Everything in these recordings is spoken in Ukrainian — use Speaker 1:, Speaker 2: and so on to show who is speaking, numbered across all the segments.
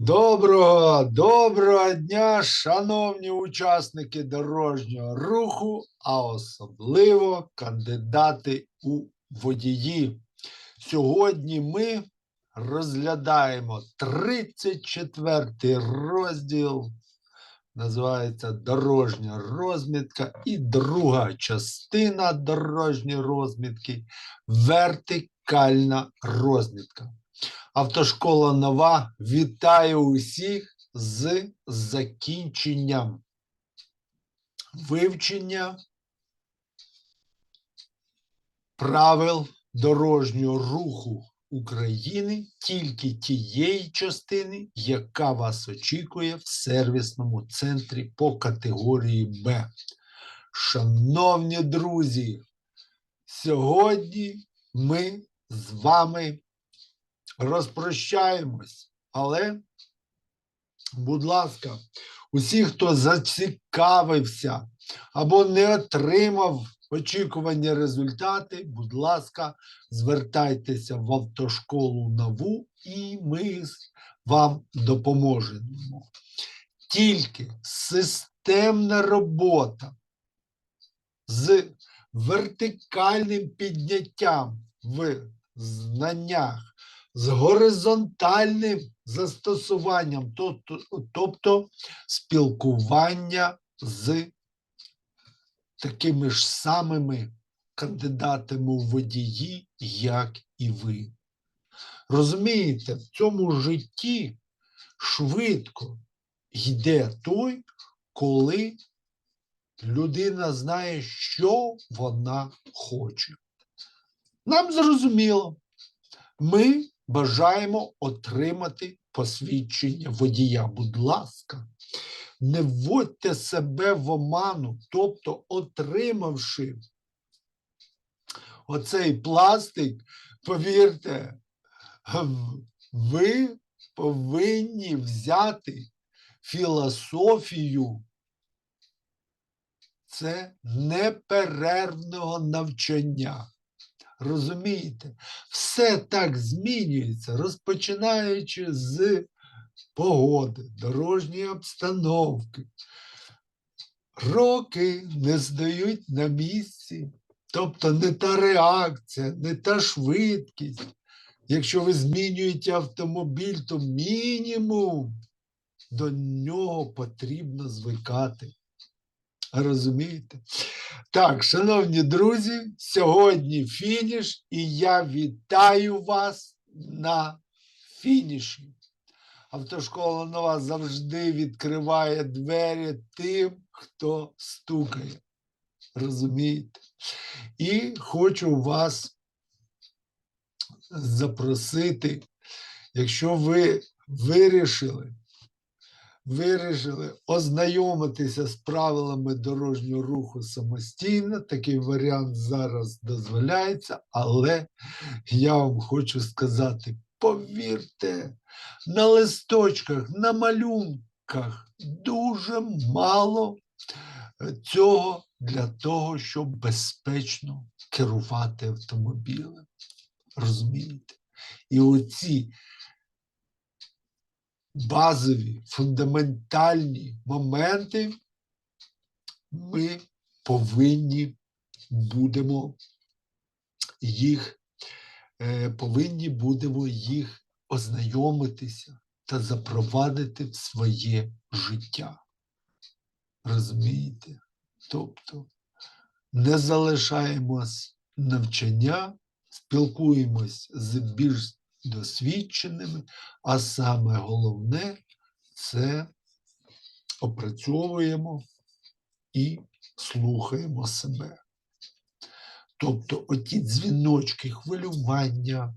Speaker 1: Доброго, доброго дня, шановні учасники дорожнього руху, а особливо кандидати у водії. Сьогодні ми розглядаємо 34 розділ, називається Дорожня розмітка, і друга частина дорожньої розмітки вертикальна розмітка. Автошкола Нова вітає усіх з закінченням вивчення правил дорожнього руху України тільки тієї частини, яка вас очікує в сервісному центрі по категорії Б. Шановні друзі, сьогодні ми з вами розпрощаємось. Але, будь ласка, усі, хто зацікавився або не отримав очікувані результати, будь ласка, звертайтеся в автошколу НАВУ і ми вам допоможемо. Тільки системна робота з вертикальним підняттям в знаннях, з горизонтальним застосуванням, тобто, спілкування з такими ж самими кандидатами у водії, як і ви. Розумієте, в цьому житті швидко йде той, коли людина знає, що вона хоче. Нам зрозуміло, ми бажаємо отримати посвідчення водія. Будь ласка, не вводьте себе в оману, тобто, отримавши оцей пластик, повірте, ви повинні взяти філософію це неперервного навчання. Розумієте, все так змінюється, розпочинаючи з погоди, дорожньої обстановки. Роки не здають на місці, тобто не та реакція, не та швидкість. Якщо ви змінюєте автомобіль, то мінімум до нього потрібно звикати. Розумієте? Так, шановні друзі, сьогодні фініш, і я вітаю вас на фініші. Автошкола нова завжди відкриває двері тим, хто стукає. Розумієте? І хочу вас запросити, якщо ви вирішили вирішили ознайомитися з правилами дорожнього руху самостійно. Такий варіант зараз дозволяється, але я вам хочу сказати: повірте, на листочках, на малюнках дуже мало е, цього для того, щоб безпечно керувати автомобілем. Розумієте? І оці базові, фундаментальні моменти ми повинні будемо їх, е, повинні будемо їх ознайомитися та запровадити в своє життя. Розумієте? Тобто не залишаємось навчання, спілкуємось з більш досвідченими, а саме головне це опрацьовуємо і слухаємо себе. Тобто оті дзвіночки, хвилювання,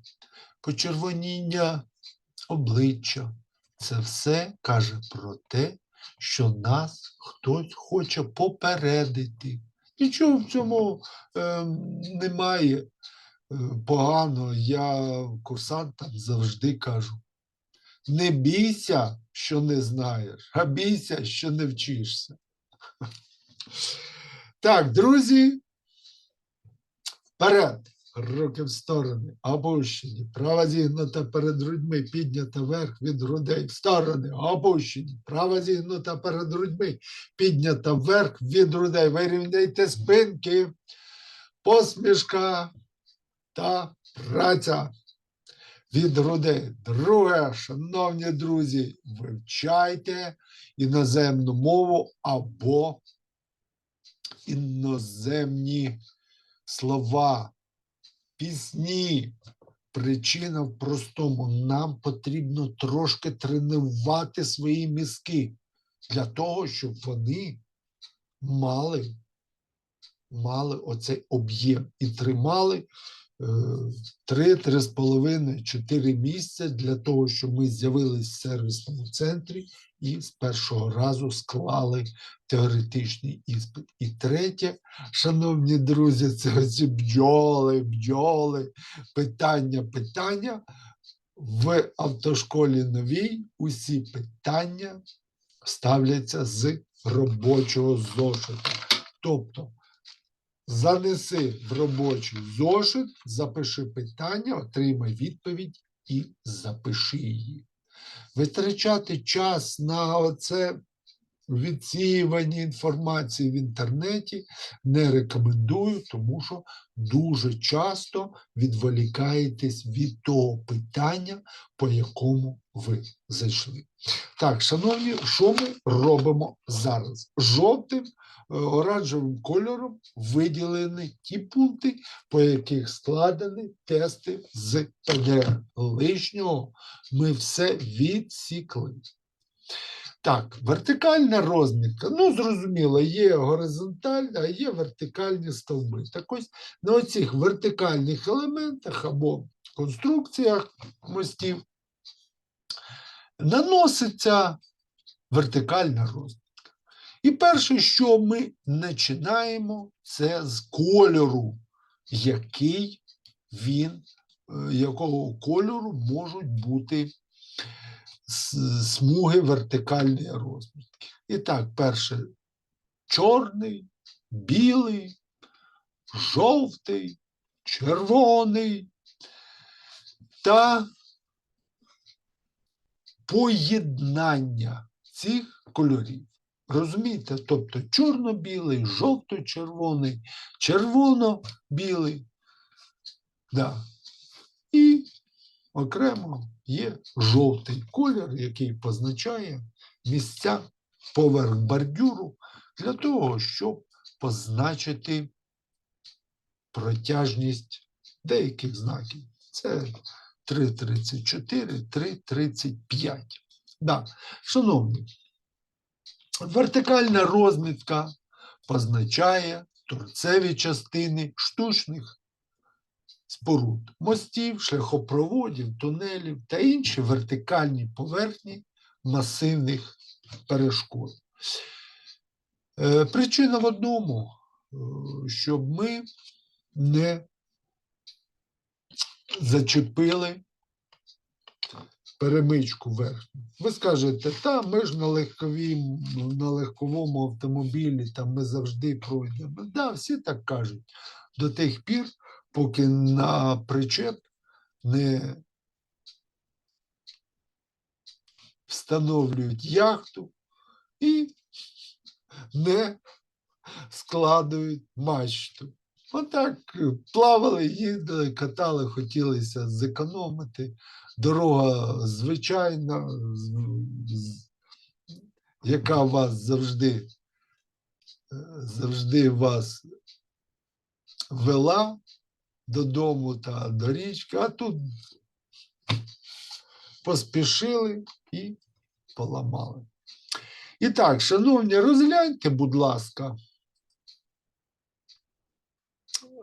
Speaker 1: почервоніння обличчя це все каже про те, що нас хтось хоче попередити. Нічого в цьому е, немає погано. Я курсантам завжди кажу: не бійся, що не знаєш, а бійся, що не вчишся. Так, друзі, вперед. руки в сторони, опущені. Права зігнута перед грудьми, піднята вверх від грудей в сторони, опущені. Права зігнута перед грудьми, піднята вверх від грудей. Вирівняйте спинки, посмішка та праця від грудей. Друге, шановні друзі, вивчайте іноземну мову або іноземні слова, пісні. Причина в простому. Нам потрібно трошки тренувати свої мізки для того, щоб вони мали, мали оцей об'єм і тримали е, 3-3,5, 4 місяці для того, щоб ми з'явились в сервісному центрі і з першого разу склали теоретичний іспит. І третє, шановні друзі, це оці бджоли, бджоли, питання, питання. В автошколі новій усі питання ставляться з робочого зошиту. Тобто занеси в робочий зошит, запиши питання, отримай відповідь і запиши її. Витрачати час на оце відсіювання інформації в інтернеті не рекомендую, тому що дуже часто відволікаєтесь від того питання, по якому ви зайшли. Так, шановні, що ми робимо зараз? Жовтим, е, оранжевим кольором виділені ті пункти, по яких складені тести з ПДР. Лишнього ми все відсікли. Так, вертикальна розмітка. Ну, зрозуміло, є горизонтальна, а є вертикальні стовби. Так ось на оцих вертикальних елементах або конструкціях мостів наноситься вертикальна розмітка. І перше, що ми починаємо, це з кольору, який він, е, якого кольору можуть бути смуги вертикальної розмітки. І так, перше чорний, білий, жовтий, червоний та поєднання цих кольорів. Розумієте? Тобто чорно-білий, жовто-червоний, червоно-білий. Да. І окремо є жовтий колір, який позначає місця поверх бордюру для того, щоб позначити протяжність деяких знаків. Це 3,34, 3,35. Да. Шановні, вертикальна розмітка позначає торцеві частини штучних споруд, мостів, шляхопроводів, тунелів та інші вертикальні поверхні масивних перешкод. Е, Причина в одному, е, щоб ми не зачепили перемичку верхню. Ви скажете, та ми ж на легковім, на легковому автомобілі, там ми завжди пройдемо. Да, всі так кажуть. До тих пір, поки на причеп не встановлюють яхту і не складують мачту. Отак плавали, їздили, катали, хотілося зекономити. Дорога звичайна, яка вас завжди, е, завжди вас вела додому та до річки, а тут поспішили і поламали. І так, шановні, розгляньте, будь ласка.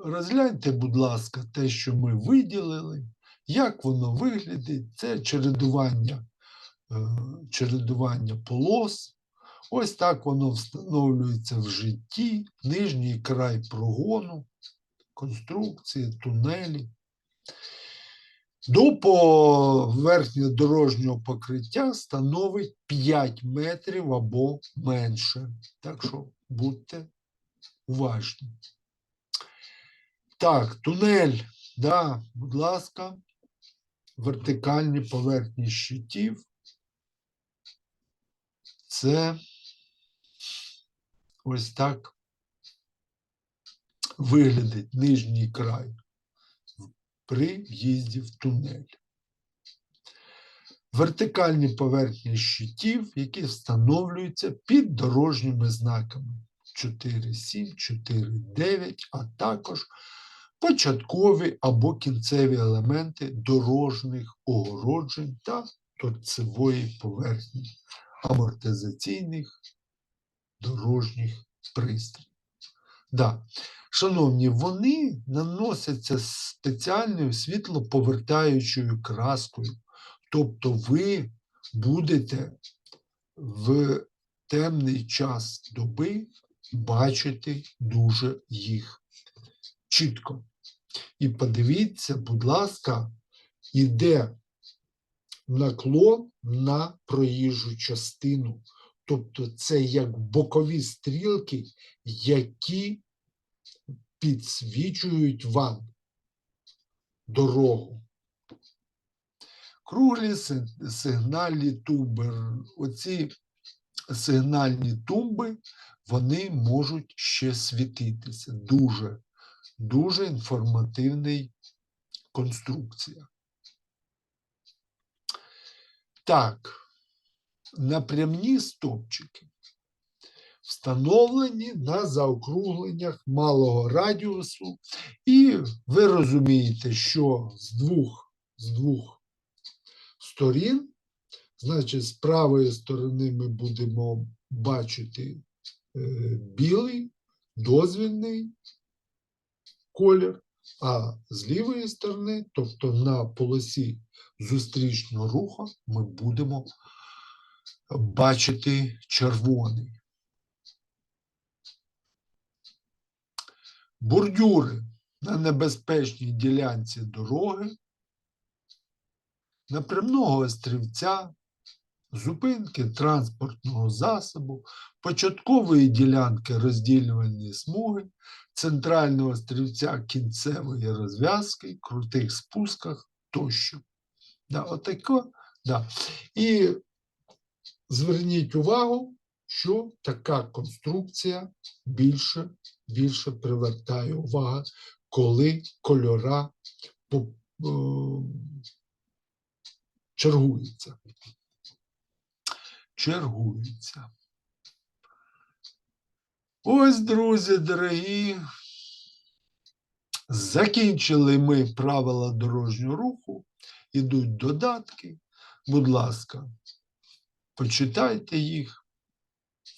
Speaker 1: Розгляньте, будь ласка, те, що ми виділили, як воно виглядить. Це чередування, е, чередування полос. Ось так воно встановлюється в житті, нижній край прогону, конструкції, тунелі. До поверхні дорожнього покриття становить 5 метрів або менше. Так що будьте уважні. Так, тунель Да, будь ласка, вертикальні поверхні щитів. Це ось так виглядить нижній край при в'їзді в тунель. Вертикальні поверхні щитів, які встановлюються під дорожніми знаками 4,7, 4,9, а також початкові або кінцеві елементи дорожніх огороджень та торцевої поверхні амортизаційних дорожніх пристроїв. Да. Шановні, вони наносяться спеціальною світлоповертаючою краскою. Тобто ви будете в темний час доби бачити дуже їх чітко. І подивіться, будь ласка, іде наклон на проїжджу частину. Тобто це як бокові стрілки, які підсвічують вам дорогу. Круглі сигнальні тумби. Оці сигнальні тумби, вони можуть ще світитися. Дуже, дуже інформативний конструкція. Так, напрямні стопчики встановлені на заокругленнях малого радіусу, і ви розумієте, що з двох, з двох сторін, значить, з правої сторони ми будемо бачити е, білий дозвільний колір, а з лівої сторони, тобто на полосі зустрічного руху, ми будемо бачити червоний. Бордюри на небезпечній ділянці дороги, напрямного острівця, зупинки транспортного засобу, початкової ділянки розділювальної смуги, центрального острівця кінцевої розв'язки, крутих спусках тощо. Да, отако, да. І зверніть увагу, що така конструкція більше, більше привертає увагу, коли кольора е, чергуються. Чергуються. Ось, друзі, дорогі, закінчили ми правила дорожнього руху, ідуть додатки. Будь ласка, почитайте їх.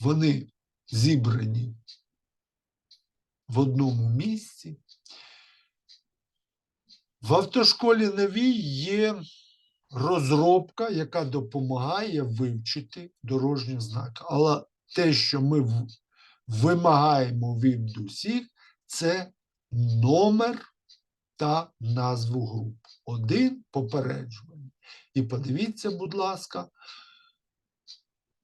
Speaker 1: Вони зібрані в одному місці. В автошколі новій є розробка, яка допомагає вивчити дорожні знаки. Але те, що ми вимагаємо від усіх, це номер та назву груп. Один попереджувальний. І подивіться, будь ласка,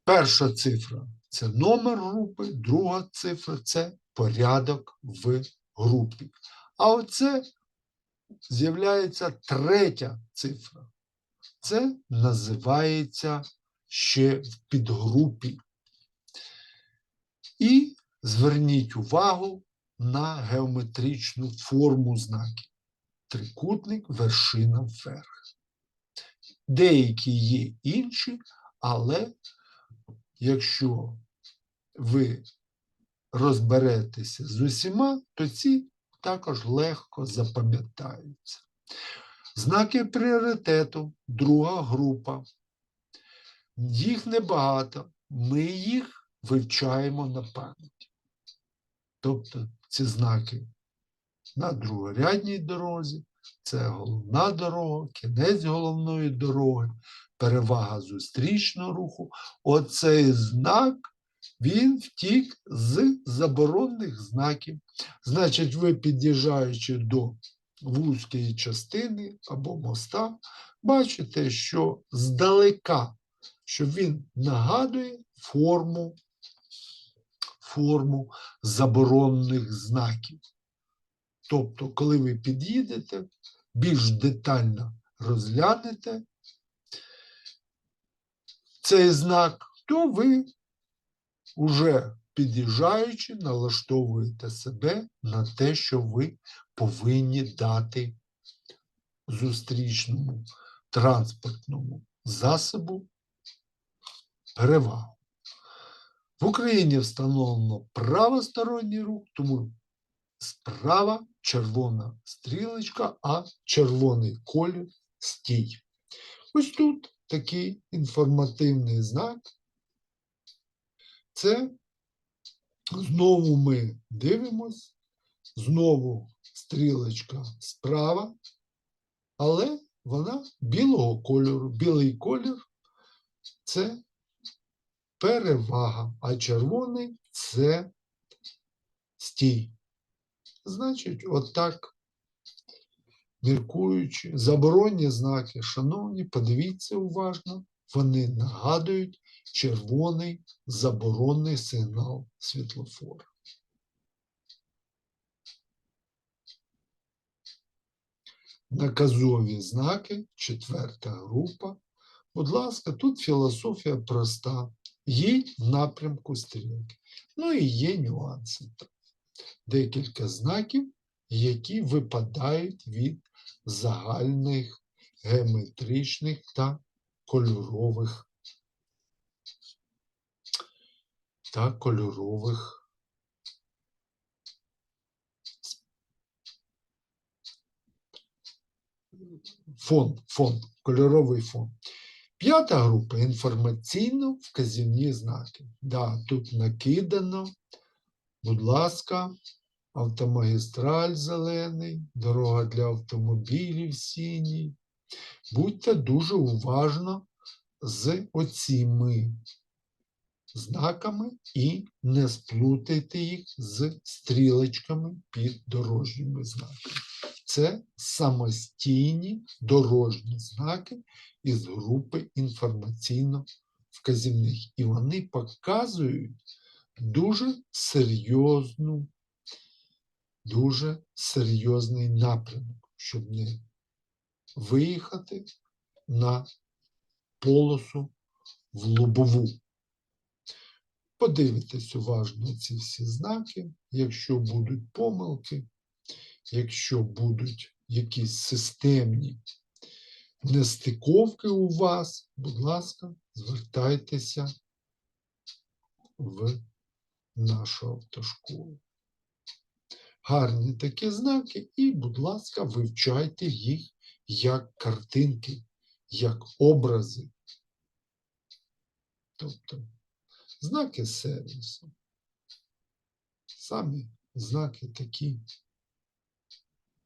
Speaker 1: перша цифра це номер групи, друга цифра це порядок в групі. А оце з'являється третя цифра. Це називається ще в підгрупі. І зверніть увагу на геометричну форму знаків. Трикутник, вершина вверх. Деякі є інші, але якщо ви розберетеся з усіма, то ці також легко запам'ятаються. Знаки пріоритету, друга група. Їх небагато, ми їх вивчаємо на пам'ять. Тобто ці знаки на другорядній дорозі, це головна дорога, кінець головної дороги, перевага зустрічного руху. Оцей знак він втік з заборонених знаків. Значить, ви під'їжджаючи до вузької частини або моста, бачите, що здалека, що він нагадує форму, форму заборонених знаків. Тобто, коли ви під'їдете, більш детально розглянете цей знак, то ви уже під'їжджаючи, налаштовуєте себе на те, що ви повинні дати зустрічному транспортному засобу перевагу. В Україні встановлено правосторонній рух, тому справа червона стрілочка, а червоний колір стій. Ось тут такий інформативний знак. Це знову ми дивимось, знову стрілочка справа, але вона білого кольору. Білий колір це перевага, а червоний це стій. Значить, отак, міркуючи, заборонні знаки, шановні, подивіться уважно, вони нагадують червоний заборонний сигнал світлофора. Наказові знаки, четверта група. Будь ласка, тут філософія проста. В напрямку стрілки. Ну і є нюанси. Декілька знаків, які випадають від загальних геометричних та кольорових та кольорових фон, фон, кольоровий фон. П'ята група інформаційно-вказівні знаки. Да, тут накидано, будь ласка, автомагістраль зелений, дорога для автомобілів синій. Будьте дуже уважно з оціми знаками і не сплутайте їх з стрілочками під дорожніми знаками. Це самостійні дорожні знаки із групи інформаційно-вказівних. І вони показують дуже серйозну, дуже серйозний напрямок, щоб не виїхати на полосу в лобову. Подивитесь уважно ці всі знаки, якщо будуть помилки, якщо будуть якісь системні нестиковки у вас, будь ласка, звертайтеся в нашу автошколу. Гарні такі знаки, і, будь ласка, вивчайте їх як картинки, як образи. Тобто знаки сервісу. Самі знаки такі,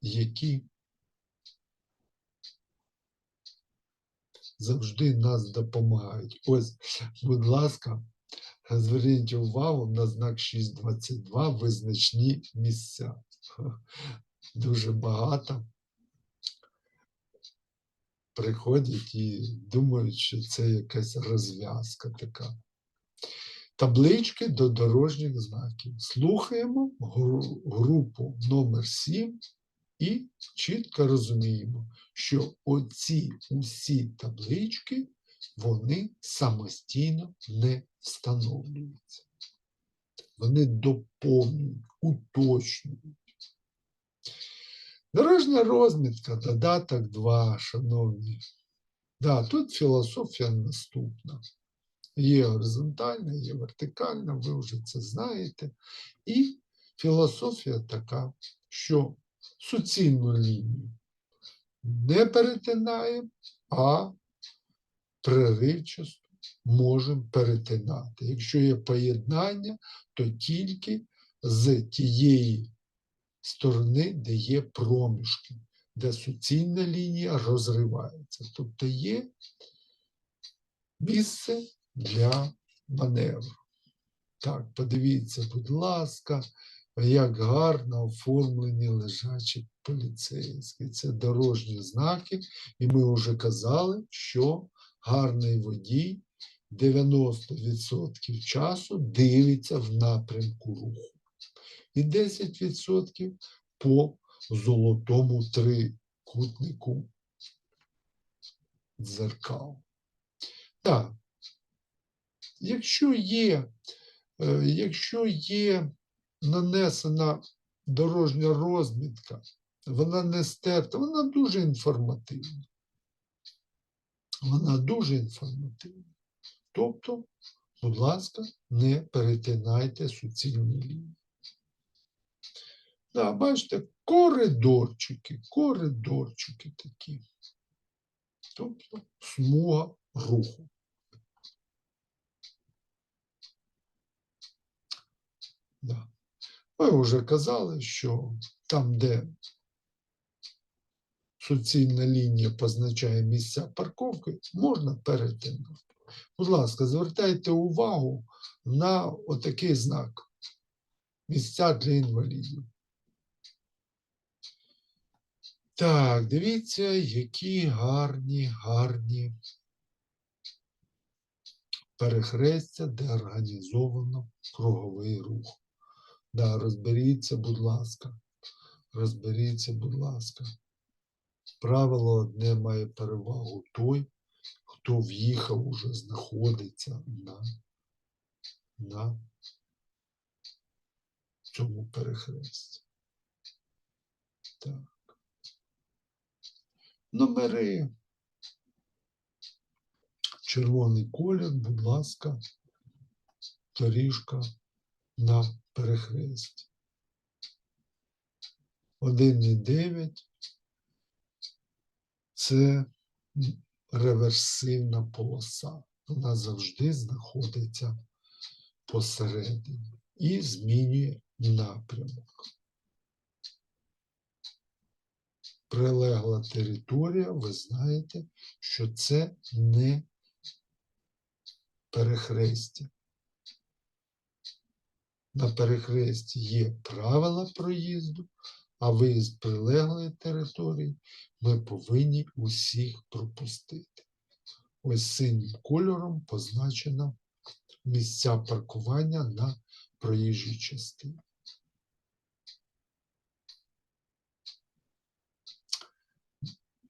Speaker 1: які завжди нас допомагають. Ось, будь ласка, зверніть увагу на знак 622 визначні місця. Дуже багато приходять і думають, що це якась розв'язка така. Таблички до дорожніх знаків. Слухаємо групу номер 7 і чітко розуміємо, що оці усі таблички вони самостійно не встановлюються. Вони доповнюють, уточнюють. Дорожня розмітка, додаток 2, шановні. Да, тут філософія наступна. Є горизонтальна, є вертикальна, ви вже це знаєте. І філософія така, що суцільну лінію не перетинаємо, а преривчасто можемо перетинати. Якщо є поєднання, то тільки з тієї сторони, де є проміжки, де суцільна лінія розривається. Тобто є місце для маневру. Так, подивіться, будь ласка, як гарно оформлені лежачі поліцейські. Це дорожні знаки, і ми вже казали, що гарний водій 90% часу дивиться в напрямку руху. І 10% по золотому трикутнику дзеркал. Так, якщо є, е, якщо є нанесена дорожня розмітка, вона не стерта, вона дуже інформативна. Вона дуже інформативна. Тобто, будь ласка, не перетинайте суцільні лінії. Да, бачите, коридорчики, коридорчики такі. Тобто смуга руху. Да. Ми вже казали, що там, де суцільна лінія позначає місця парковки, можна перетинати. Будь ласка, звертайте увагу на отакий знак. Місця для інвалідів. Так, дивіться, які гарні, гарні перехрестя, де організовано круговий рух. Да, розберіться, будь ласка. Розберіться, будь ласка. Правило одне має перевагу той, хто в'їхав уже знаходиться на, на цьому перехресті. Так. Номери. Червоний колір, будь ласка, доріжка на перехресті. 1,9 це реверсивна полоса. Вона завжди знаходиться посередині і змінює напрямок. Прилегла територія, ви знаєте, що це не перехрестя. На перехресті є правила проїзду, а виїзд прилеглої території ми повинні усіх пропустити. Ось синім кольором позначено місця паркування на проїжджій частині.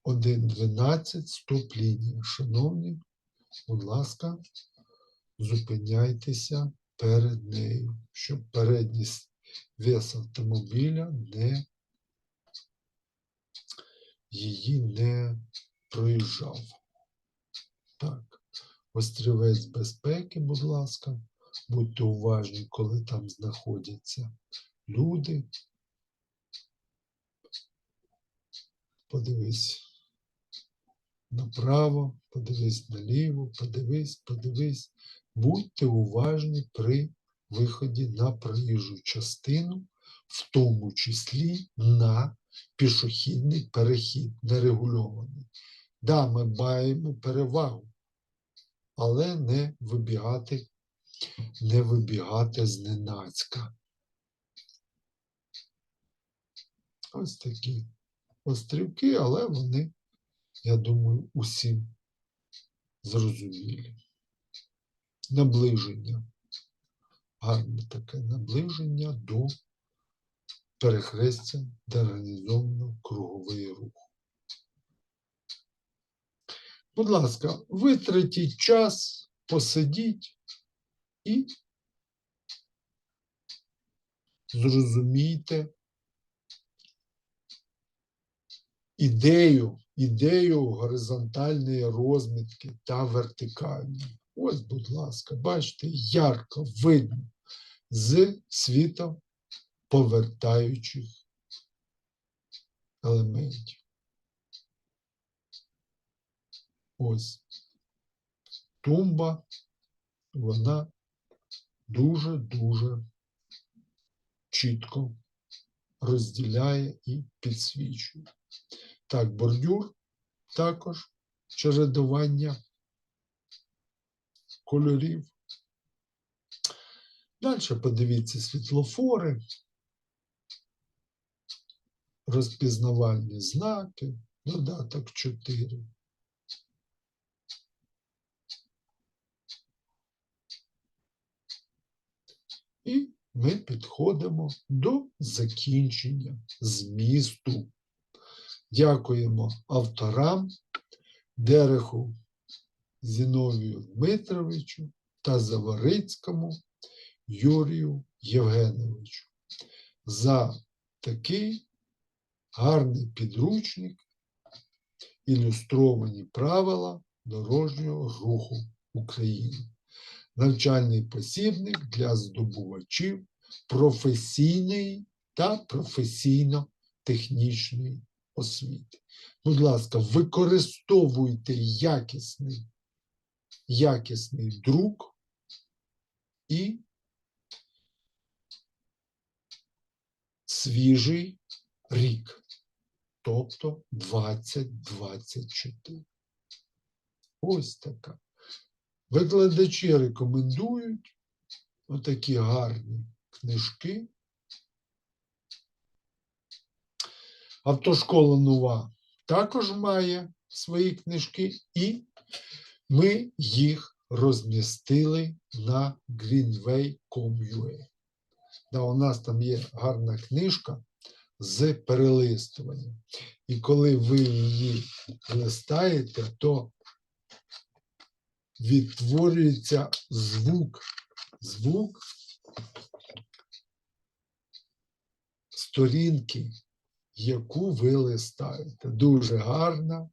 Speaker 1: Один 12 стоп лінія. Шановні, будь ласка, зупиняйтеся перед нею, щоб передній с- вес автомобіля не її не проїжджав. Так, острівець безпеки, будь ласка, будьте уважні, коли там знаходяться люди. Подивись направо, подивись наліво, подивись, подивись. Будьте уважні при виході на проїжджу частину, в тому числі на пішохідний перехід, нерегульований. Да, ми маємо перевагу, але не вибігати, не вибігати зненацька. Ось такі острівки, але вони, я думаю, усім зрозумілі. Наближення. Гарне таке наближення до перехрестя, де організовано круговий рух. Будь ласка, витратіть час, посидіть і зрозумійте ідею, ідею горизонтальної розмітки та вертикальної. Ось, будь ласка, бачите, ярко видно з світом повертаючих елементів. Ось тумба, вона дуже-дуже чітко розділяє і підсвічує. Так, бордюр також чередування кольорів. Далі подивіться світлофори, розпізнавальні знаки, додаток 4. І ми підходимо до закінчення змісту. Дякуємо авторам Дереху Зіновію Дмитровичу та Заварицькому Юрію Євгеновичу за такий гарний підручник, ілюстровані правила дорожнього руху України. Навчальний посібник для здобувачів професійної та професійно-технічної освіти. Будь ласка, використовуйте якісний, якісний друк і свіжий рік, тобто 2024. Ось така. Викладачі рекомендують отакі гарні книжки. Автошкола нова також має свої книжки, і ми їх розмістили на greenway.com.ua. Да, у нас там є гарна книжка з перелистуванням. І коли ви її листаєте, то відтворюється звук. Звук сторінки, яку ви листаєте. Дуже гарна,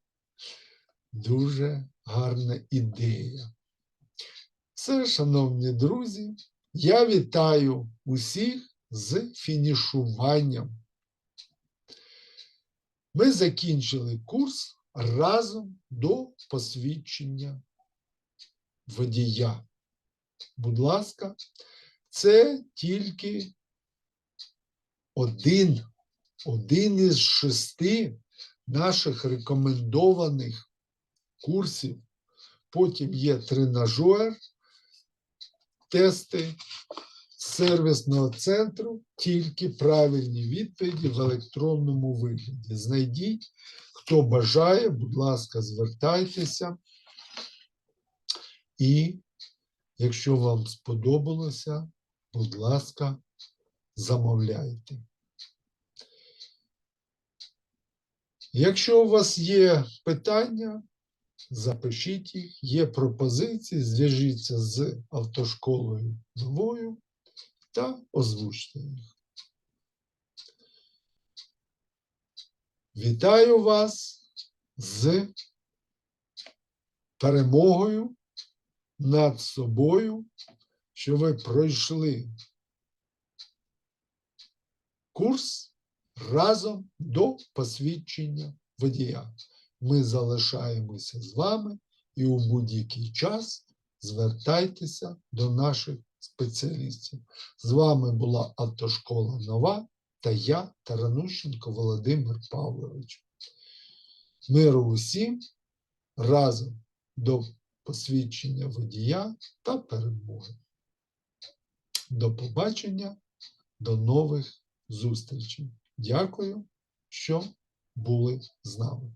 Speaker 1: дуже гарна ідея. Все, шановні друзі, я вітаю усіх з фінішуванням. Ми закінчили курс разом до посвідчення водія. Будь ласка, це тільки один, один із шести наших рекомендованих курсів. Потім є тренажер, тести сервісного центру, тільки правильні відповіді в електронному вигляді. Знайдіть, хто бажає, будь ласка, звертайтеся. І якщо вам сподобалося, будь ласка, замовляйте. Якщо у вас є питання, запишіть їх, є пропозиції, зв'яжіться з автошколою новою та озвучте їх. Вітаю вас з перемогою над собою, що ви пройшли курс разом до посвідчення водія. Ми залишаємося з вами і у будь-який час звертайтеся до наших спеціалістів. З вами була Автошкола Нова та я, Таранущенко Володимир Павлович. Миру усім разом до посвідчення водія та перемоги. До побачення, до нових зустрічей. Дякую, що були з нами.